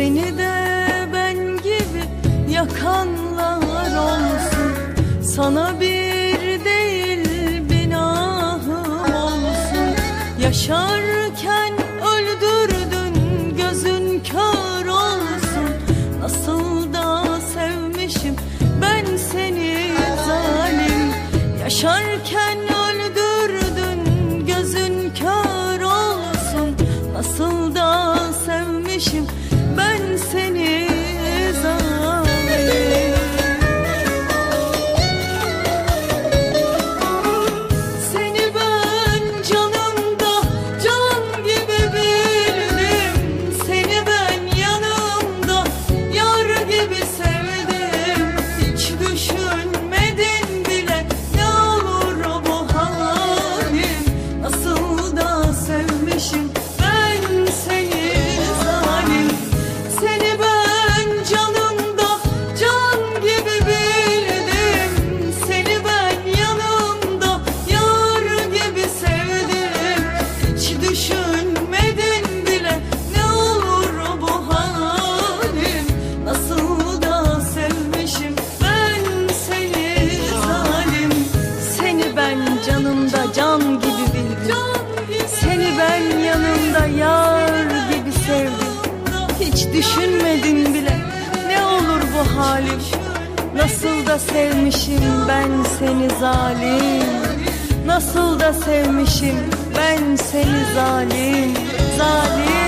Seni de ben gibi yakanlar olsun. Sana bir değil binahım olsun. Yaşarken öldürdün gözün kör olsun. Nasıl da sevmişim ben seni zalim. Yaşarken öldürdün gözün kör olsun. Nasıl da sevmişim Hiç düşünmedin bile. Ne olur bu halim? Nasıl da sevmişim ben seni zalim. Nasıl da sevmişim ben seni zalim. Zalim.